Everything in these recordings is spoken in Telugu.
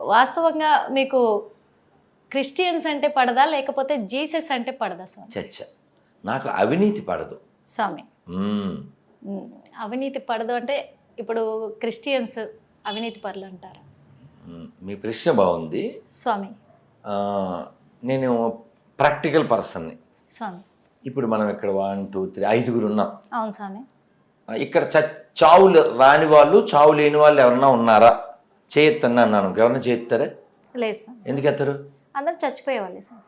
వాస్తవంగా మీకు క్రిస్టియన్స్ అంటే పడదా? లేకపోతే జీసస్ అంటే పడదా స్వామి? చచ్చ. నాకు అవినీతి పడదు. స్వామి. అవినీతి పడదు అంటే ఇప్పుడు క్రిస్టియన్స్ అవినీతి పరులు అంటారు. మీ ప్రశ్న బాగుంది. స్వామి. నేను ప్రాక్టికల్ పర్సన్ని. స్వామి. ఇప్పుడు మనం ఇక్కడ వన్ టూ త్రీ ఐదుగురు ఉన్నాం. అవును స్వామి. ఇక్కడ చావు రాని వాళ్ళు చావు లేని వాళ్ళు ఎవరన్నా ఉన్నారా? చేయొత్తన్నా అన్నాను. ఎవరన్నా చేయెత్తారా? లేదు స్వామి ఎందుకు ఎత్తారు అందరు చచ్చిపోయేవాళ్ళే స్వామి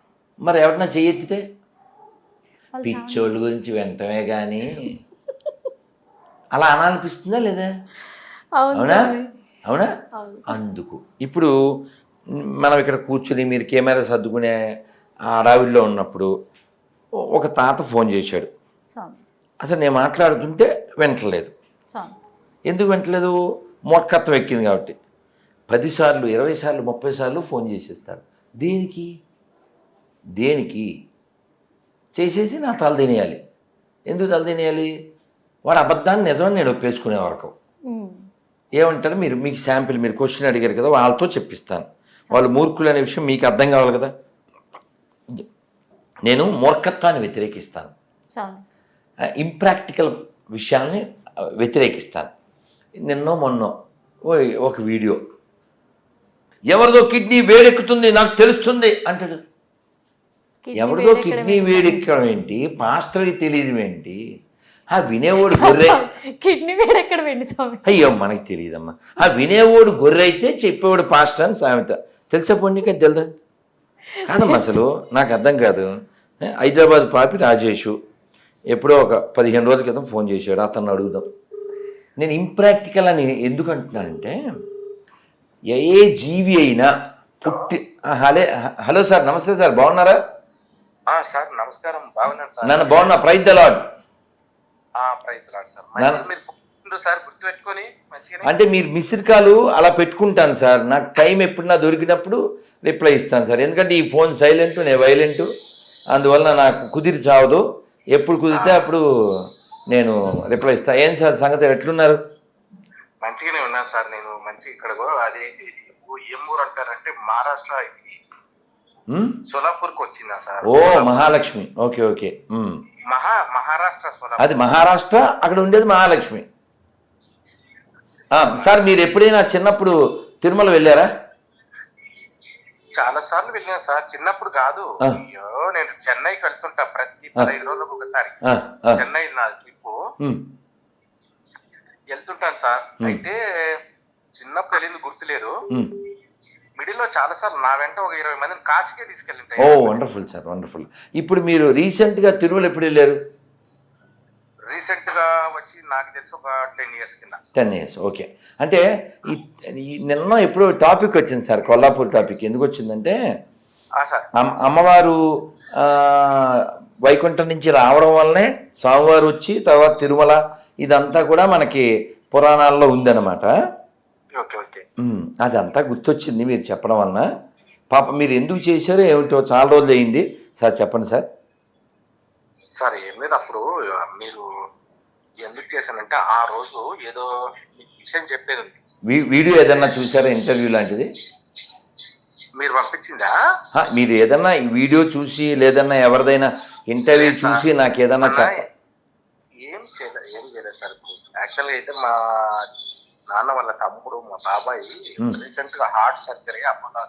మరి ఎవరన్నా చేయెత్తితే? వాళ్ళు చావని- పిచ్చోళ్ళ గురించి వెంటనే కానీ అలా అనాలనిపిస్తుందా లేదా? అవును అవునా? స్వామి అవునా? అవును అందుకు. ఇప్పుడు మనం ఇక్కడ కూర్చుని మీరు కెమెరా సర్దుకునే ఆ ఉన్నప్పుడు ఒక తాత ఫోన్ చేశాడు. స్వామి. అసలు నేను మాట్లాడుతుంటే వింటలేదు. స్వామి. ఎందుకు వింటలేదు? మూర్ఖత్వం ఎక్కింది కాబట్టి. పదిసార్లు ఇరవై సార్లు ముప్పై సార్లు ఫోన్ చేసేస్తాడు దేనికి? దేనికి? చేసేసి నా తల తినేయాలి. ఎందుకు తల తినేయాలి? వాడు అబద్ధాన్ని నిజమని నేను ఒప్పేసుకునే వరకు. ఏమంటారు మీరు మీకు శాంపిల్ మీరు క్వశ్చన్ అడిగారు కదా వాళ్ళతో చెప్పిస్తాను. వాళ్ళు మూర్ఖులు అనే విషయం మీకు అర్థం కావాలి కదా? నేను మూర్ఖత్వాన్ని వ్యతిరేకిస్తాను. ఇంప్రాక్టికల్ విషయాల్ని వ్యతిరేకిస్తాను. నిన్నో మొన్నో ఓ ఒక వీడియో. ఎవరిదో కిడ్నీ వేడెక్కుతుంది నాకు తెలుస్తుంది అంటాడు. ఎవరిదో కిడ్నీ వేడెక్కడం ఏంటి? పాస్టర్కి తెలియదు ఏంటి? ఆ వినేవాడు గొర్రె? కిడ్నీ వేడెక్కడం స్వామి? అయ్యో మనకి తెలియదమ్మా. ఆ వినేవాడు గొర్రె అయితే చెప్పేవాడు పాస్టర్ అని సామెత. తెలుసా పొన్నిక తెలుదా? కాదమ్మా అసలు నాకు అర్థం కాదు. హైదరాబాద్ పాపి రాజేషు ఎప్పుడో ఒక పదిహేను రోజుల క్రితం ఫోన్ చేశాడు. అతన్ని అడుగుదాం. నేను ఇంప్రాక్టికల్ అని ఎందుకు అంటున్నానంటే ఏ జీవి అయినా పుట్టి హలే హలో సార్ నమస్తే సార్ బాగున్నారా? సార్ నమస్కారం బాగున్నాను సార్. నన్ను బాగున్నా ప్రైజ్ ద లాడ్ ఆ ప్రయత్నాలు సార్. మీరు అంటే మీరు మిస్డ్ కాల్ అలా పెట్టుకుంటాను సార్. నాకు టైం ఎప్పుడు నా దొరికినప్పుడు రిప్లై ఇస్తాను సార్. ఎందుకంటే ఈ ఫోన్ సైలెంట్ నేను వైలెంట్. అందువల్ల నాకు కుదిరి చావదు. ఎప్పుడు కుదిరితే అప్పుడు నేను రిప్లై ఇస్తాను ఏం సార్ సంగతి ఎట్లున్నారు? మంచిగానే ఉన్నాను సార్. నేను మంచి ఇక్కడ అదే ఏం ఊరు అంటారంటే మహారాష్ట్ర? సోలాపూర్కి వచ్చిందా సార్? ఓ మహాలక్ష్మి. Okay okay. మహా మహారాష్ట్ర సోలాపూర్. అది మహారాష్ట్ర అక్కడ ఉండేది మహాలక్ష్మి. సార్ మీరు ఎప్పుడైనా చిన్నప్పుడు తిరుమల వెళ్ళారా? చాలా సార్లు వెళ్ళాను సార్. చిన్నప్పుడు కాదు. అయ్యో నేను చెన్నైకి వెళ్తుంటా ప్రతి పదహైదు రోజులకు ఒకసారి. చెన్నై నా ట్రిప్ వెళ్తుంటాను సార్. అయితే చిన్నప్పుడు వెళ్ళింది గుర్తులేదు. మిడిల్లో చాలా సార్లు నా వెంట ఒక ఇరవై మందిని కాశీకే ఓ తీసుకెళ్ళింటాయి వండర్ఫుల్ సార్ వండర్ఫుల్. ఇప్పుడు మీరు రీసెంట్గా తిరుమల ఎప్పుడు వెళ్ళారు? రీసెంట్గా వచ్చి నాకు తెలిసి ఒక టెన్ ఇయర్స్ కింద. Ten years okay. అంటే ఈ నిన్న ఎప్పుడో టాపిక్ వచ్చింది సార్ కొల్లాపూర్ టాపిక్. ఎందుకు వచ్చిందంటే సార్. అమ్మవారు వైకుంఠం నుంచి రావడం వల్లనే స్వామివారు వచ్చి తర్వాత తిరుమల ఇదంతా కూడా మనకి పురాణాల్లో ఉందన్నమాట. Okay okay. ఉమ్, అదంతా గుర్తొచ్చింది మీరు చెప్పడం వలన. పాప మీరు ఎందుకు చేశారో ఏమిటో చాలా రోజులు అయింది. సార్ చెప్పండి సార్. సార్ ఏం లేదు అప్పుడు మీరు ఎందుకు చేశానంటే ఆ రోజు ఏదో విషయం చెప్పేది. వీడియో ఏదన్నా చూసారా ఇంటర్వ్యూ లాంటిది? మీరు పంపించిందా? మీరు ఏదన్నా ఈ వీడియో చూసి లేదన్నా ఎవరిదైనా ఇంటర్వ్యూ చూసి నాకు ఏదన్నా అలా చెప్ప ఏం చేయలేదు ఏం చేయలేదు సార్ యాక్చువల్గా అయితే మా నాన్న వాళ్ళ తమ్ముడు మా బాబాయ్. రీసెంట్గా హార్ట్ సర్జరీ అపోలో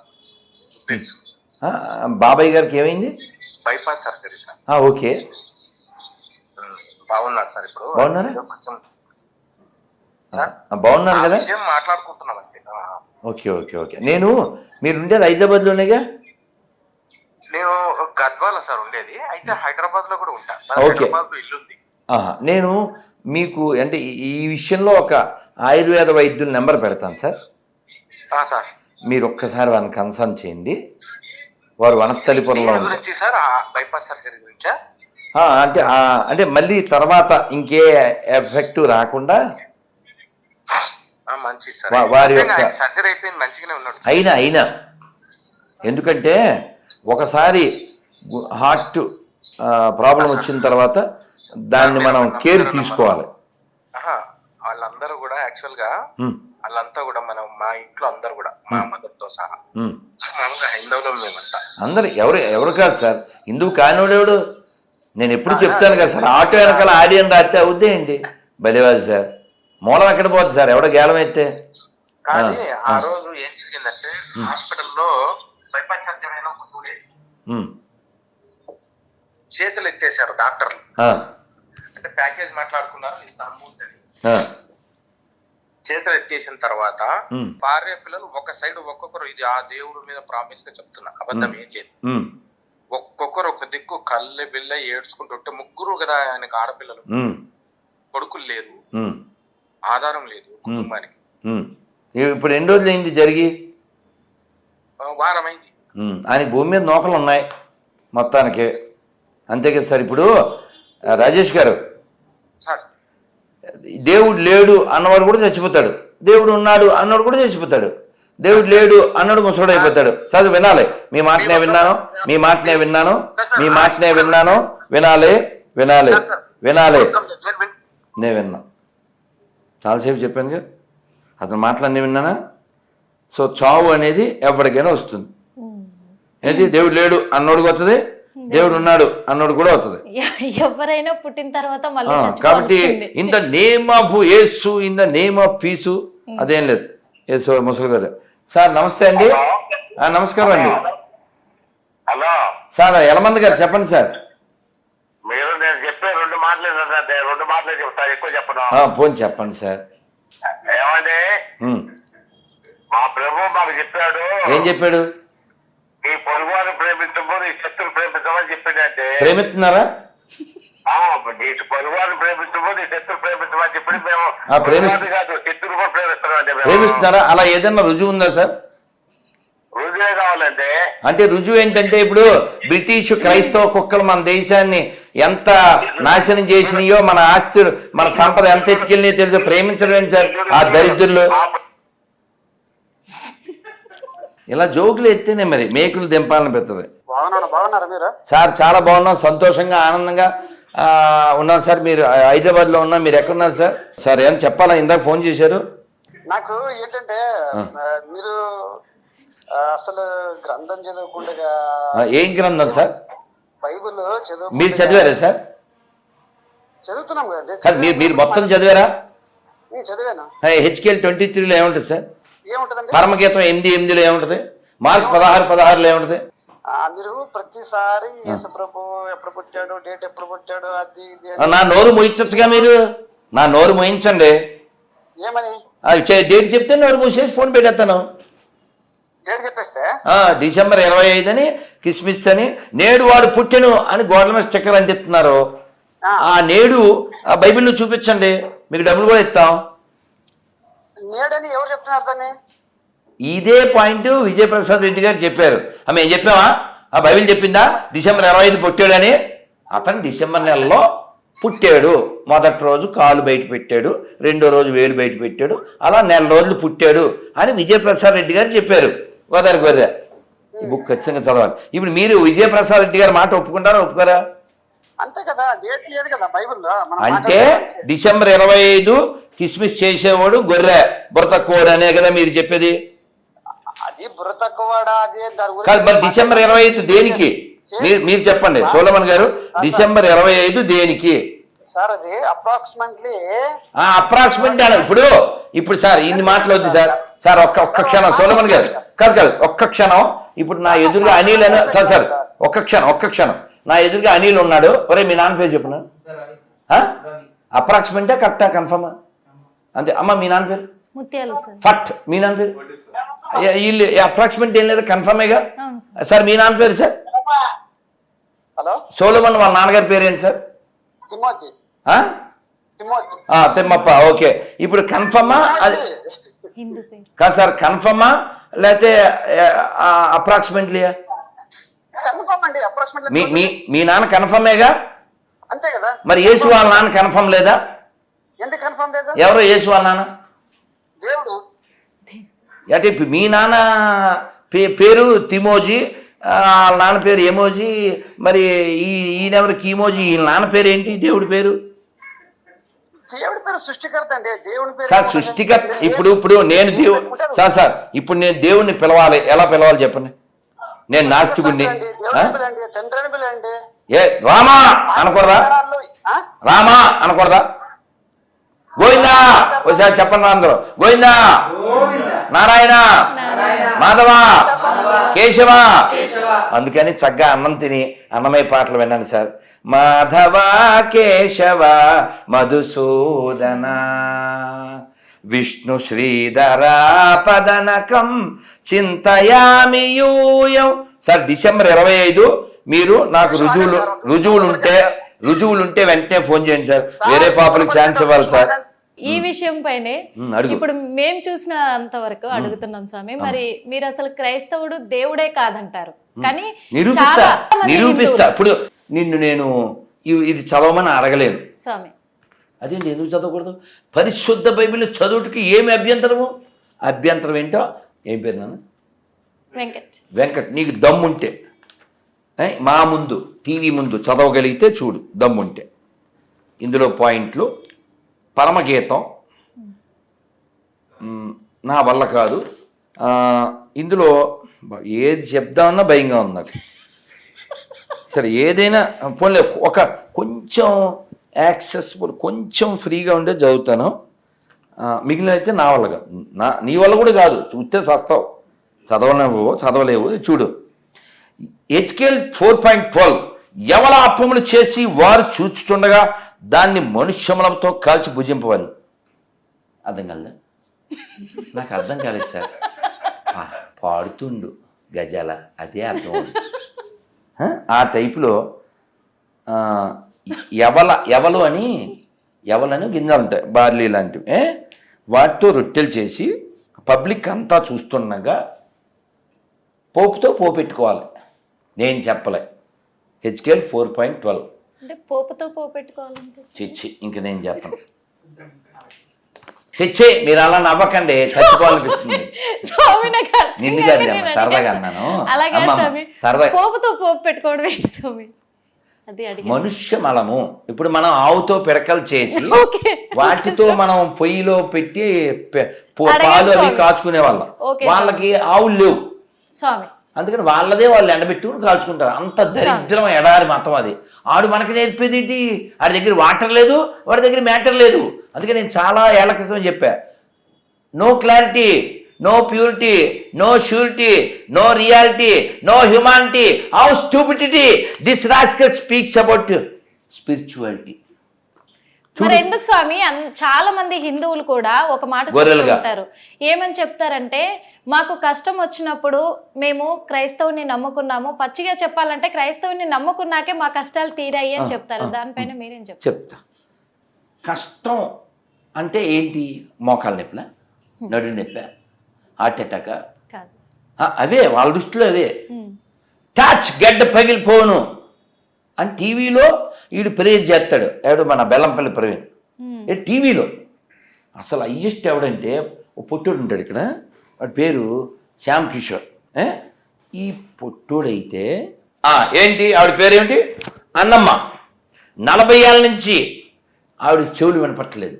బాబాయ్ గారికి ఏమైంది? Bypass surgery sir. ఓకే. బాగున్నారు సార్ ఇప్పుడు. బాగున్నారా? బాగున్నారు కదా? మాట్లాడుకుంటున్నాం అంతే. ఆ. Okay okay okay. నేను మీరు ఉండేది హైదరాబాద్లోనేగా నేను గద్వాల సార్ ఉండేది. అయితే హైదరాబాద్లో కూడా ఉంటా. Okay. హైదరాబాద్లో ఇల్లు ఉంది ఆహా, నేను మీకు అంటే ఈ- విషయంలో ఒక ఆయుర్వేద వైద్యుల నెంబర్ పెడతాను సార్. సార్. మీరు ఒక్కసారి వాళ్ళని కన్సల్ట్ చేయండి. వారు వనస్థలిపురంలో అంటే అంటే మళ్ళీ తర్వాత ఇంకే ఎఫెక్ట్ రాకుండా వారి యొక్క- అయినా అయినా. ఎందుకంటే ఒకసారి హార్ట్ ప్రాబ్లం వచ్చిన తర్వాత దాన్ని మనం కేర్ తీసుకోవాలి. వాళ్ళందరూ కూడా యాక్చువల్గా వాళ్ళంతా కూడా మనం మా ఇంట్లో అందరు కూడా మా మదర్తో సహా. మామూలుగా హైందవులో మేమంతా. అందరు ఎవరు ఎవరు కాదు సార్. ఇందుకు కానివాడెవడు? నేను ఎప్పుడు చెప్తాను కదా సార్ ఆటో వెనకాల ఆడియన్ రాస్తే అవుద్దే ఏంటి? బలివాది సార్. మూలం ఎక్కడ పోద్ది సార్? ఎవడో గేలం అయితే కానీ ఆ. రోజు ఏం జరిగిందంటే హాస్పిటల్లో బైపాస్ సర్జరీ అయిన ఒక టూ డేస్ ఉమ్. చేతులు ఎత్తేసారు డాక్టర్లు. ప్యాకేజ్ మాట్లాడుకున్నారు అమౌంట్ అని చేతులు ఎత్తేసిన తర్వాత భార్య పిల్లలు ఒక సైడ్ ఒక్కొక్కరు ఇది ఆ దేవుడి మీద ప్రామిస్గా చెప్తున్నా అబద్ధం ఏం లేదు. ఒక్కొక్కరు ఒక దిక్కు కళ్ళె బిల్ల ఏడ్చుకుంటుంటే ముగ్గురు కదా ఆయనకు ఆడపిల్లలు. కొడుకులు లేరు. ఆధారం లేదు కుటుంబానికి. ఇప్పుడు ఎన్ని రోజులు అయింది జరిగి? ఆ, వారమైంది ఉమ్, ఆయనకి భూమి మీద నూకలు ఉన్నాయి మొత్తానికి. అంతే కదా సార్ ఇప్పుడు రాజేష్ గారు దేవుడు లేడు అన్నవాడు కూడా చచ్చిపోతాడు. దేవుడు ఉన్నాడు అన్నవాడు కూడా చచ్చిపోతాడు. దేవుడు లేడు అన్నాడు ముసడు అయిపోతాడు. చదువు వినాలి. మీ మాటనే విన్నాను. మీ మాటనే విన్నాను. మీ మాటనే విన్నాను. వినాలి వినాలి వినాలి. నేను విన్నా. చాలాసేపు చెప్పాను కదా. అతను మాటలన్నీ విన్నానా? సో చావు అనేది ఎవరికైనా వస్తుంది. ఏంటి? దేవుడు లేడు అన్నోడికి వస్తుంది. దేవుడు ఉన్నాడు అన్నోడు కూడా అవుతుంది. ఎవరైనా పుట్టిన తర్వాత మళ్ళీ కాబట్టి. In the name of Yesu in the name of peace అదేం లేదు. యేసు ముసలి గారు. సార్ నమస్తే అండి. ఆ, నమస్కారం అండి. హలో. సార్ ఎలమంది గారు చెప్పండి సార్. మీరు నేను చెప్పే రెండు మాటలే సార్ నేను రెండు మాటలే చెప్తాను ఎక్కువ చెప్పను. ఆ, పోనీ చెప్పండి సార్. ఏమండి. మా ప్రభు మాకు చెప్పాడు. ఏం చెప్పాడు? నీ పొరుగువారిని ప్రేమించము నీ శత్రులు ప్రేమించమని చెప్పిందంటే ప్రేమిస్తున్నారా? నీ ప్రేమించము నీ ప్రేమించమని మేము కాదు కూడా ప్రేమిస్తున్నాం ప్రేమిస్తున్నారా? అలా ఏదైనా రుజువు ఉందా సార్? రుజువే అంటే రుజువు ఏంటంటే ఇప్పుడు బ్రిటిష్ క్రైస్తవ కుక్కలు మన దేశాన్ని ఎంత నాశనం చేసినాయో మన ఆస్తి మన సంపద ఎంత ఎత్తుకెళ్ళినాయో తెలుసు? ప్రేమించడం సార్? ఆ దరిద్రులు. ఇలా జోకులు ఎత్తేనే మరి మేకులు దింపాలని పెడుతుంది మీరు? సార్ చాలా బాగున్నాం. సంతోషంగా ఆనందంగా ఉన్నాం సార్. మీరు హైదరాబాద్లో ఉన్నాం మీరు ఎక్కడున్నారు సార్? సార్ ఏం చెప్పాలా? ఇందాక ఫోన్ చేశారు. నాకు ఏంటంటే మీరు అసలు గ్రంథం చదువుకుండగా ఆ, ఏం గ్రంథం సార్? బైబిల్ చదువు మీరు చదివారా సార్? చదువుతున్నాం కాదు మీరు మీరు మొత్తం చదివారా? నేను చదివాను. హెచ్కేఎల్ ట్వంటీ త్రీలో ఏముంటుంది సార్? పరమగీతం ఎనిమిది ఎనిమిదిలో ఏముంటుంది? మార్క్ పదహారు పదహారులో ఏముంటుంది? మీరు ప్రతిసారి యేసు ప్రభు ఎప్పుడు పుట్టాడు డేట్ ఎప్పుడు పుట్టాడు అది అని. నా నోరు మోయించచ్చుగా మీరు? నా నోరు మోయించండి. ఏమని? డేట్ చెప్తే నోరు మూసేసి ఫోన్ పెట్టేస్తాను. డేట్ చెప్పేస్తే? ఆ, డిసెంబర్ ఇరవై ఐదు అని కిస్మిస్ అని నేడు వాడు పుట్టెను అని గోడల మీద స్టిక్కర్ అంటిస్తున్నారు. ఆ. ఆ నేడు ఆ బైబిల్లో చూపించండి. మీకు డబ్బులు కూడా ఇస్తాం. నేడని ఎవరు చెప్తున్నారు దాన్ని? ఇదే పాయింట్ విజయప్రసాద్ రెడ్డి గారు చెప్పారు. ఆ, మేము చెప్పామా ఆ బైబిల్ చెప్పిందా? డిసెంబర్ ఇరవై ఐదు పుట్టాడని. అతను డిసెంబర్ నెలలో పుట్టాడు. మొదటి రోజు కాలు బయట పెట్టాడు. రెండో రోజు వేలు బయట పెట్టాడు. అలా నెల రోజులు పుట్టాడు అని విజయప్రసాద్ రెడ్డి గారు చెప్పారు. గోదావరి గొర్రె ఈ బుక్ ఖచ్చితంగా చదవాలి. ఇప్పుడు మీరు విజయప్రసాద్ రెడ్డి గారి మాట ఒప్పుకుంటారా ఒప్పుకోరా? అంతే కదా డేట్ లేదు కదా బైబిల్లో. అంటే. డిసెంబర్ ఇరవై ఐదు కిస్మిస్ చేసేవాడు గొర్రె. బురత కోడ్ అనే కదా మీరు చెప్పేది? కాదు మరి డిసెంబర్ ఇరవై ఐదు దేనికి? మీరు మీరు చెప్పండి. సోలమన్ గారు డిసెంబర్ ఇరవై ఐదు దేనికి? సార్ అది అప్రాక్సిమేట్లీ అప్రాక్సిమేట్ అని ఇప్పుడు ఇప్పుడు సార్ ఇన్ని మాటలు వద్దు సార్. సార్ ఒక్క ఒక్క క్షణం. సోలమన్ గారు కాదు కాదు ఒక్క క్షణం. ఇప్పుడు నా ఎదురుగా అనిల్ అని సార్ సార్ ఒక్క క్షణం ఒక్క క్షణం. నా ఎదురుగా అనిల్ ఉన్నాడు. ఒరే మీ నాన్న పేరు చెప్పిన? అప్రాక్సిమేటా కరెక్టా? కన్ఫర్మా? అంతే. అమ్మ మీ నాన్న పేరు? ముత్యాలు సార్. ఫట్. మీ నాన్న పేరు? వీళ్ళు అప్రాక్సిమేట్ ఏం లేదు కన్ఫర్మేగా సార్. సార్ మీ నాన్న పేరు సార్? హలో? సోలమన్ వాళ్ళ నాన్నగారి పేరు ఏంటి సార్? తిమోతి ఆ? తిమోతి ఆ, తిమ్మప్ప ఓకే. ఇప్పుడు కన్ఫర్మా అది కాదు సార్ కన్ఫర్మా లేకపోతే అప్రాక్సిమేట్లీ మీ నాన్న కన్ఫర్మేగా అంతే కదా. మరి యేసు వాళ్ళ నాన్న కన్ఫర్మ్ లేదా? ఎందుకు కన్ఫర్మ్ లేదు? ఎవరో యేసు వాళ్ళ నాన్న? దేవుడు. అంటే మీ నాన్న పే పేరు తిమోజీ వాళ్ళ నాన్న పేరు ఎమోజీ మరి ఈ ఈయనెవరు కీమోజీ వీళ్ళ నాన్న పేరు ఏంటి దేవుడి పేరు? దేవుడి పేరు సృష్టికర్త అండి. దేవుడి పేరు సార్? సృష్టికర్త ఇప్పుడు ఇప్పుడు నేను ఏం దేవు పెట్టుకుంటే అది సార్ సార్ ఇప్పుడు నేను దేవుణ్ణి పిలవాలి. ఎలా పిలవాలి చెప్పండి? నేను? దేవుడిని పిలండి. ఏ రామా అనకూడదా? రామా అనకూడదా? గోవిందా! ఒకసారి చెప్పండి అందరూ. గోవిందా! నారాయణ! మాధవ! కేశవ! అందుకని చక్కగా అన్నం తిని అన్నమయ్య పాటలు విన్నాను సార్. మాధవ కేశవ మధుసూదన విష్ణు శ్రీధరాపదనకం చింతయామి యూయం. సార్ డిసెంబర్ ఇరవై ఐదు మీరు నాకు రుజువులు రుజువులు ఉంటే రుజువులు ఉంటే వెంటనే ఫోన్ చేయండి సార్. వేరే పాపలకు ఛాన్స్ ఇవ్వాలి సార్. ఈ విషయం పైనే ఇప్పుడు మేం చూసిన అంతవరకు అడుగుతున్నాం స్వామి. మరి మీరు అసలు క్రైస్తవుడు దేవుడే కాదంటారు. కానీ నిరూపిస్తా ఇప్పుడు నిన్ను నేను ఇది చదవమని అడగలేను స్వామి. అదేంటి ఎందుకు చదవకూడదు? పరిశుద్ధ బైబిల్ చదువుటికి ఏమి అభ్యంతరము? అభ్యంతరం ఏంటో? ఏం పేరు నాన్న? వెంకట్. వెంకట్ నీకు దమ్ముంటే. మా ముందు. టీవీ ముందు చదవగలిగితే చూడు దమ్ముంటే. ఇందులో పాయింట్లు పరమగీతం. నా వల్ల కాదు. ఇందులో ఏది చెప్దామన్నా భయంగా ఉంది నాకు సరే ఏదైనా పోన్లే ఒక కొంచెం యాక్సెసిబుల్ కొంచెం ఫ్రీగా ఉండే చదువుతాను. మిగిలిన అయితే నా వల్ల కాదు. నా నీ వల్ల కూడా కాదు. చూస్తే సస్తావు. చదవలేవు చదవలేవు చూడు. HKL four point twelve. ఎవల అప్పములు చేసి వారు చూచుచుండగా దాన్ని మనుష్యములతో కాల్చి భుజింపవని అర్థం కాలేదా? నాకు అర్థం కాలేదు సార్. పాడుతుండు గజాల అదే అర్థం ఆ టైపులో ఎవల ఎవలు అని ఎవలని గింజలు ఉంటాయి బార్లీ లాంటివి వాటితో రొట్టెలు చేసి పబ్లిక్ అంతా చూస్తుండగా పోపుతో పోపెట్టుకోవాలి. నేను చెప్పలే. హెచ్కేఎల్ ఫోర్ పాయింట్ ట్వెల్వ్ అంటే పోపుతో పోపెట్టుకోవాలంటే చిచ్చి ఇంక నేను చెప్పను. చిచ్చి మీరు అలా నవ్వకండి చచ్చిపోవాలనిపిస్తుంది. స్వామి నాకు అర్థం నిన్ను కాదు అమ్మ, సరదాగా అడిగాను. అన్నాను. అలాగే అమ్మమ్మ, స్వామి సరదా- పోపుతో పోపు పెట్టుకోవడం ఏంటి స్వామి. అది అడిగి మనుష్య మలము. ఇప్పుడు మనం ఆవుతో పిడకలు చేసి వాటితో మనం పొయ్యిలో పెట్టి పె- పో- అడగండి పాలు అవి స్వామి. కాచుకునే వాళ్ళం. వాళ్ళకి ఆవులు లేవు. స్వామి. అందుకని వాళ్ళదే వాళ్ళు ఎండబెట్టుకుని కాల్చుకుంటారు. అంత దరిద్రం ఎడారి మతం అది. ఆడు మనకి నేర్పేది ఏంటి? ఆడి దగ్గర వాటర్ లేదు వాడి దగ్గర మ్యాటర్ లేదు. అందుకే నేను చాలా ఏళ్ళ క్రితం చెప్పా. No clarity no purity no surety no reality no humanity. How stupidity this rascal speaks about spirituality మరి ఎందుకు స్వామి? చాలా మంది హిందువులు కూడా ఒక మాట. చెప్తుంటారు. ఏమని చెప్తారంటే మాకు కష్టం వచ్చినప్పుడు మేము క్రైస్తవుని నమ్ముకున్నాము. పచ్చిగా చెప్పాలంటే క్రైస్తవుని నమ్ముకున్నాకే మా కష్టాలు తీరాయి అని చెప్తారు. దానిపైన మీరేం చెప్తారు? చెప్తా. కష్టం అంటే ఏంటి? మోకాలు నొప్పుల? నడు నొప్ప? Heart attack? అవే వాళ్ళ దృష్టిలో అవే. టచ్ గడ్డ పగిలిపోను. అని టీవీలో వీడు ప్రేజ్ చేస్తాడు. ఎవడు? మన బెల్లంపల్లి ప్రవీణ్. టీవీలో. అసలు హయ్యెస్ట్ ఎవడంటే ఓ పొట్టోడు ఉంటాడు ఇక్కడ. వాడి పేరు శ్యామ్ కిషోర్. ఏ? ఈ పొట్టోడైతే ఏంటి? ఆవిడ పేరేంటి అన్నమ్మ. నలభై ఏళ్ళ నుంచి ఆవిడ చెవులు వినపట్టలేదు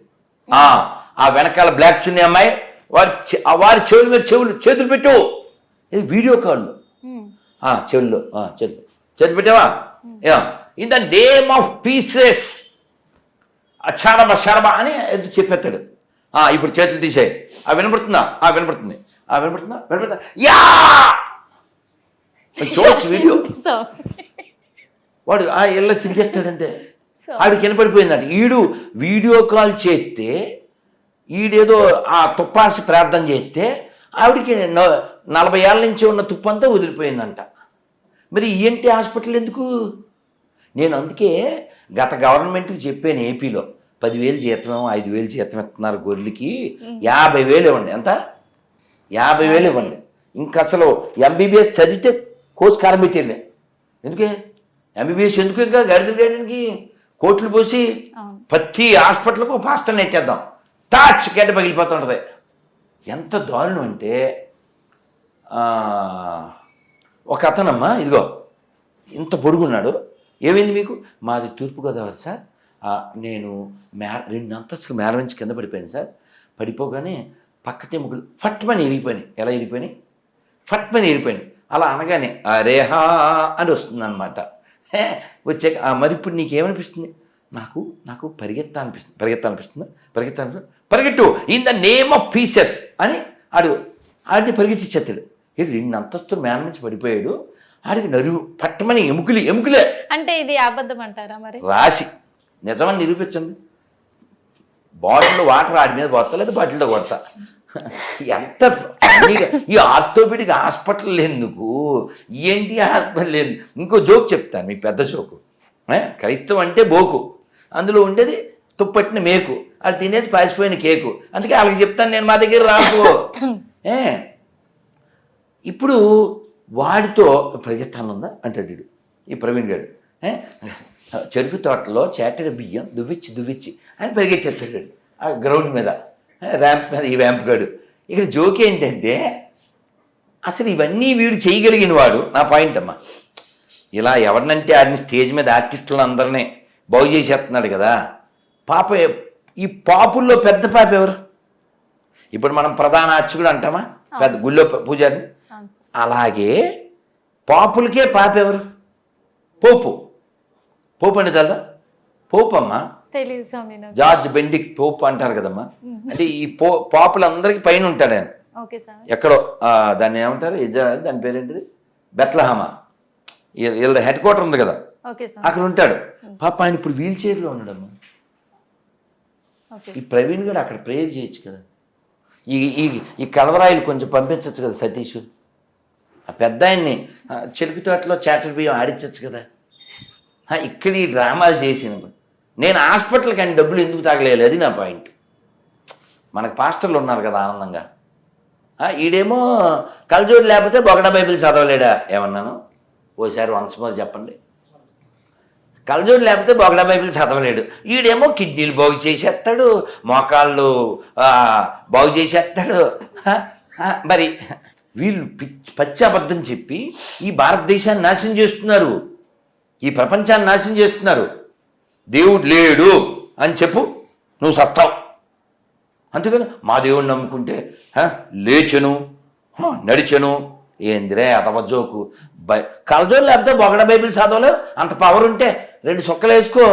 ఆ వెనకాల బ్లాక్ చున్నీ అమ్మాయి వారి వారి చెవుల మీద చెవులు చేతులు పెట్టు. ఇది వీడియో కాల్ చెవుల్లో చేతులు. చేతులు పెట్టావా? In the name of pieces. అచ్చారబ శరబ అని చెప్పేస్తాడు? ఆ, ఇప్పుడు చేతులు తీసేయి. ఆ వినపడుతుందా? ఆ వినపడుతుంది. వినపడుతుందా? వినపడుతుందా? యా! చూడొచ్చు వీడియో. వాడు ఆ ఇళ్ళ తిరిగేస్తాడంటే. సో ఆడికి వినపడిపోయిందంట ఈడు వీడియో కాల్ చేస్తే ఈడేదో ఆ తుప్పాసి ప్రార్థన చేస్తే ఆవిడికి న- నలభై ఏళ్ళ నుంచి ఉన్న తుప్పంతా వదిలిపోయిందంట. మరి ఈఎన్టీ హాస్పిటల్ ఎందుకు? నేను అందుకే గత గవర్నమెంట్కి చెప్పాను ఏపీలో పదివేలు జీతం ఐదు వేలు జీతం ఇస్తున్నారు గొర్రెలకి యాభై వేలు ఇవ్వండి. ఎంత? యాభై వేలు ఇవ్వండి. ఇంక అసలు ఎంబీబీఎస్ చదివితే కోర్స్ కారబెట్టేళ్ళే ఎందుకే? ఎంబీబీఎస్ ఎందుకు ఇంకా గడిదలు గడికి కోట్లు పోసి ప్రతి హాస్పిటల్కు పాస్టర్ నెట్టేద్దాం. టాచ్ గడ్డ పగిలిపోతుంటుంది. ఎంత దారుణం అంటే ఒక అతనమ్మా ఇదిగో ఇంత పొడుగున్నాడు. ఏమైంది మీకు? మాది తూర్పుగోదావరి సార్. నేను మే రెండు అంతస్తులు మేడ నుంచి కింద పడిపోయాను సార్. పడిపోగానే పక్కటే ముగ్గులు. ఫట్మని ఇరిగిపోయినాయి ఎలా ఇరిగిపోయినాయి ఫట్మని ఇరిగిపోయినాయి అలా అనగానే అరేహా అని వస్తుందన్నమాట. వచ్చాక "ఆ, మరి ఇప్పుడు నీకేమనిపిస్తుంది? నాకు నాకు పరిగెత్తా అనిపిస్తుంది. పరిగెత్తా అనిపిస్తుందా? పరిగెత్తా అనిపిస్తుంది? పరిగెట్టు! In the name of pieces అని ఆడు ఆడిని పరిగెత్తిచ్చేస్తాడు ఇది రెండు అంతస్తులు మేడ నుంచి పడిపోయాడు. ఆడికి నరువు పట్టమని ఎముకలు ఎముకలే. అంటే ఇది అబద్ధం అంటారా మరి? రాసి నిజమని నిరూపించండి. బాటిల్లో వాటర్ ఆడి మీద కొడతా లేదా బాటిల్లో కొడతా. ఎంత ఈ ఆర్థోపెడిక్ హాస్పిటల్ ఎందుకు? ఏంటి హాస్పిటల్ లేదు ఇంకో జోక్ చెప్తాను మీ పెద్ద జోకు? క్రైస్తవం అంటే బోకు. అందులో ఉండేది తుప్పట్టిన మేకు. అది తినేది పాసిపోయిన కేకు. అందుకే వాళ్ళకి చెప్తాను నేను మా దగ్గర రాకు. ఏ? ఇప్పుడు వాడితో పరిగెత్తాను ఉందా? అంటాడు ఈ ప్రవీణ్ గారు? చెరుకు తోటలో చేటడి బియ్యం దువ్విచ్చి దువ్విచ్చి అని పరిగెట్టేస్తాడు ఆ గ్రౌండ్ మీద ర్యాంప్ మీద ఈ ర్యాంప్ గాడు ఇక్కడ జోక్ ఏంటంటే అసలు ఇవన్నీ వీడు చేయగలిగిన వాడు నా పాయింట్ అమ్మా. ఇలా ఎవరినంటే ఆడిని స్టేజ్ మీద ఆర్టిస్టులను అందరినీ బాగు చేసేస్తున్నాడు కదా. పాప ఈ పాపుల్లో పెద్ద పాప ఎవరు? ఇప్పుడు మనం ప్రధాన అర్చకుడు అంటామా? పెద్ద గుళ్ళో ప- పూజారిని? అవును సార్. అలాగే పాపులకే పాప ఎవరు? పోపు. పోపు అని తెలదా పోపు అమ్మా తెలీదు స్వామి జార్జ్ బెండిక్ పోపు అంటారు కదమ్మా? అంటే ఈ పో పాపులందరికీ పైన ఉంటాడు ఆయన. Okay sir. ఎక్కడో దాన్ని ఏమంటారు? దాని పేరేంటిది? బెత్లహామా. వీళ్ళ హెడ్ క్వార్టర్ ఉంది కదా? అక్కడ ఉంటాడు. పాప ఆయన ఇప్పుడు వీల్ చైర్లో ఉన్నాడమ్మా. ఈ ప్రవీణ్ గారు అక్కడ ప్రేయర్ చేయొచ్చు కదా? ఈ ఈ ఈ కలవరాయిలు కొంచెం పంపించవచ్చు కదా సతీష్? ఆ పెద్ద ఆయన్ని ఆ, చెరుకు తోటలో చాటర్ బియ్యం ఆడించవచ్చు కదా? ఇక్కడ ఈ డ్రామాలు చేసిన నేను హాస్పిటల్కి అని డబ్బులు ఎందుకు తాగలేదు? అది నా పాయింట్. మనకు పాస్టర్లు ఉన్నారు కదా ఆనందంగా. ఈడేమో కలజోడు లేకపోతే బొగడ బైబిల్ చదవలేడా? ఏమన్నాను? ఓసారి వన్స్ మోర్ చెప్పండి. కలజోడు లేకపోతే బొగడ బైబిల్ చదవలేడు. ఈడేమో కిడ్నీలు బాగు చేసేస్తాడు మోకాళ్ళు బాగు చేసేస్తాడు. మరి వీళ్ళు పిచ్చి పచ్చి అబద్ధం చెప్పి ఈ భారతదేశాన్ని నాశనం చేస్తున్నారు. ఈ ప్రపంచాన్ని నాశనం చేస్తున్నారు. దేవుడు లేడు అని చెప్పు నువ్వు సస్తావు అంతేకాదు మా దేవుడిని నమ్ముకుంటే లేచెను నడిచెను. ఏందిరే అతవజోకు బై కలజోలు లేకపోతే బొగడ బైబిల్ చదవలేవు? అంత పవర్ ఉంటే రెండు సుక్కలు వేసుకో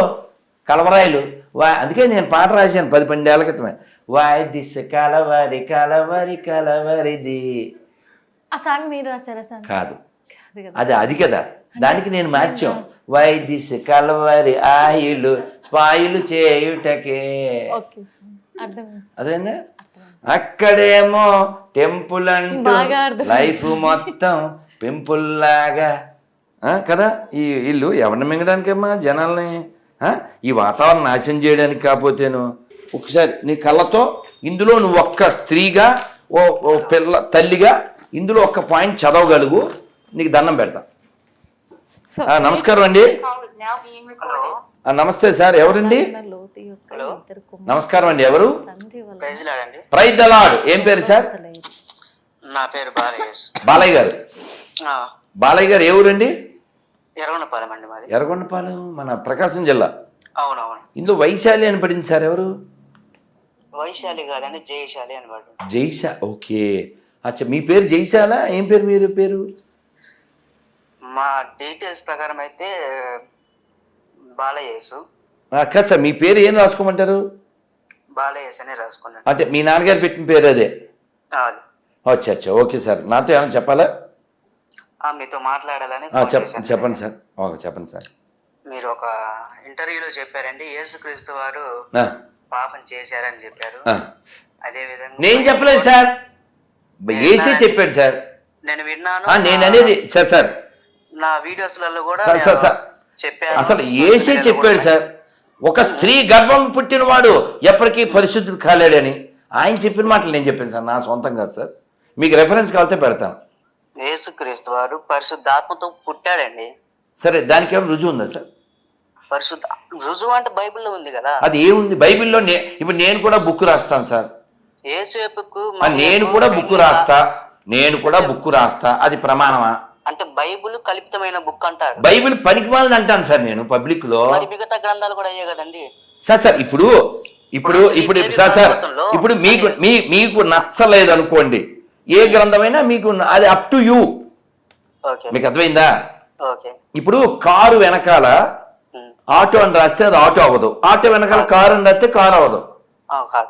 కలవరాయలు. వా అందుకే నేను పాట రాశాను పది పన్నెండేళ్ళ క్రితమే. వాయ్ దిశ కలవరి కలవరి కలవరిది. ఆ సాంగ్ మీరు రాశారా సార్? కదా. అది అది కదా. దానికి నేను మార్చాం. వై దిశ కలవరి ఆయులు స్పాయులు చేయుటకే. అదేందా అక్కడేమో టెంపుల్ అంటూ. లైఫ్ మొత్తం పెంపుల్ లాగా ఆ, కదా? ఈ ఇల్లు ఎవరిని మింగడానికమ్మా జనాల్ని? ఈ వాతావరణం నాశనం చేయడానికి కాకపోతేను. ఒకసారి నీ కళ్ళతో ఇందులో నువ్వు ఒక్క స్త్రీగా ఓ పిల్ల తల్లిగా ఇందులో ఒక్క పాయింట్ చదవగలుగు. నీకు దండం పెడతా. నమస్కారం అండి. నమస్తే సార్ ఎవరండి? నమస్కారం అండి ఎవరు? ప్రైజ్ దలాడ్ ఏం పేరు సార్. నా పేరు బాలయ్య గారు. బాలయ్య గారు ఏ ఊరండి? ఎర్రగొండపాలెం అండి మాది. ఎర్రగొండపాలెం మన ప్రకాశం జిల్లా. అవునవును. ఇందులో వైశాలి అని పడింది సార్ ఎవరు? వైశాలి కాదండి జయశాలి అని పడు జైశా ఓకే. అచ్చా మీ పేరు జైశాలా? ఏం పేరు మీరు పేరు? మా డీటెయిల్స్ ప్రకారం అయితే బాలయేసు. కాదు సార్ మీ పేరు ఏం రాసుకోమంటారు? బాలయేష్ అని రాసుకున్నాను అంటే మీ నాన్నగారు పెట్టిన పేరు అదే? అది. అచ్చా అచ్చా ఓకే సార్. నాతో ఏమైనా చెప్పాలా? ఆ, మీతో మాట్లాడాలని ఆ, ఫోన్ చెప్ చేశాను. చెప్పండి సార్. ఓకే చెప్పండి సార్. మీరు ఒక ఇంటర్వ్యూలో చెప్పారండి యేసుక్రీస్తు వారు ఆ, పాపం చేశారని చెప్పారు. ఆ. అదే విధంగా నేను చెప్పలేదు సార్. ఏసే చెప్పాడు సార్. నేను విన్నాను. ఆ, నేను అనేది సార్ సార్ నా వీడియోస్లలో కూడా. చెప్పాను అసలు ఏసే చెప్పాడు సార్. ఒక స్త్రీ గర్భం పుట్టినవాడు ఎప్పటికీ పరిశుద్ధుడు కాలేడని ఆయన చెప్పిన మాటలు నేను చెప్పాను సార్. నా సొంతం కాదు సార్. మీకు రెఫరెన్స్ కావాలంటే పెడతాను. యేసుక్రీస్తు వారు పరిశుద్ధాత్మతో పుట్టాడండి. సరే దానికి ఏమైనా రుజువు ఉందా సార్? పరిశుద్ధ రుజువు అంటే బైబిల్లో ఉంది కదా. అది ఏముంది? బైబిల్లో ఇప్పుడు నేను కూడా బుక్ రాస్తాను సార్. యేసుకు ఆ, నేను కూడా బుక్ రాస్తా. నేను కూడా బుక్ రాస్తా. అది ప్రమాణమా? అంటే బైబిల్ కల్పితమైన బుక్ అంటారు. బైబిల్ పనికి వాళ్ళని అంటాను సార్ నేను పబ్లిక్లో. మరి మిగతా గ్రంథాలు కూడా అయ్యే కదండి. సార్ సార్ ఇప్పుడు ఇప్పుడు ఇప్పుడు సార్ సార్ ఇప్పుడు మీకు మీ మీకు నచ్చలేదు అనుకోండి ఏ గ్రంథమైనా మీకు అది అప్ టు యూ ఓకే. మీకు అర్థమైందా? ఇప్పుడు కారు వెనకాల. ఆటో అని రాస్తే అది ఆటో అవ్వదు. ఆటో వెనకాల కారు అని రాస్తే కారు అవ్వదు.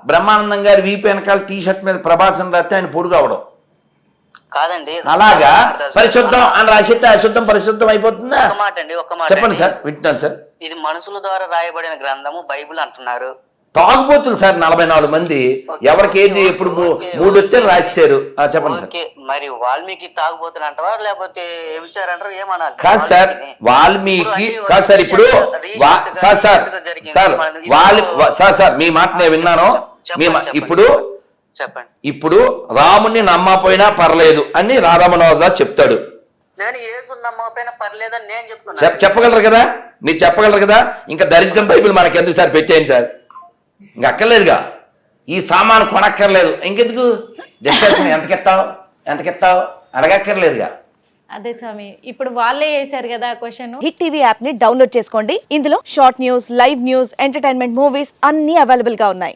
బ్రహ్మానందం గారి వీపు వెనకాల టీ షర్ట్ మీద ప్రభాస్ అని రాస్తే ఆయన పొడుగు అవడం కాదండి. అలాగా? పరిశుద్ధం అని రాసిస్తే అశుద్ధం పరిశుద్ధం అయిపోతుందా? ఒక మాట అండి ఒక మాట చెప్పండి. సార్ వింటున్నాను సార్. ఇది మనుషుల ద్వారా రాయబడిన గ్రంథము బైబిల్ అంటున్నారు. తాగుబోతులు సార్ నలభై నాలుగు మంది. ఎవరికి ఏది ఎప్పుడు మూడు వస్తే రాశారు చెప్పండి సార్. మరి వాల్మీకి తాగుబోతులు అంటారా లేకపోతే ఏమిచారు అంటారు ఏమనాలి? కాదు సార్ వాల్మీకి. కాదు సార్ ఇప్పుడు సార్ సార్ సార్ వాల్ సార్ సార్ మీ మాట నేను విన్నాను. మా- ఇప్పుడు చెప్పండి. ఇప్పుడు రాముని నమ్మపోయినా పర్లేదు అని రాధామనోహర్ చెప్తాడు. నేను ఏసు నమ్మకపోయినా పర్లేదని నేను చెప్పగలరు కదా? మీరు చెప్పగలరు కదా? ఇంకా దరిద్రం బైబిల్ మనకి ఎందుకు సార్ పెట్టేయండి సార్? ఇంక అక్కర్లేదుగా. ఈ సామాను కొనక్కర్లేదు. ఇంకెందుకు? డిస్కషన్ ఎంతకెత్తావు ఎంతకెత్తావు అడగక్కర్లేదుగా. అదే స్వామి ఇప్పుడు వాళ్ళే వేశారు కదా క్వశ్చన్ హిట్ టీవీ యాప్ని డౌన్లోడ్ చేసుకోండి. ఇందులో short news live news entertainment movies అన్ని అవైలబుల్గా ఉన్నాయి.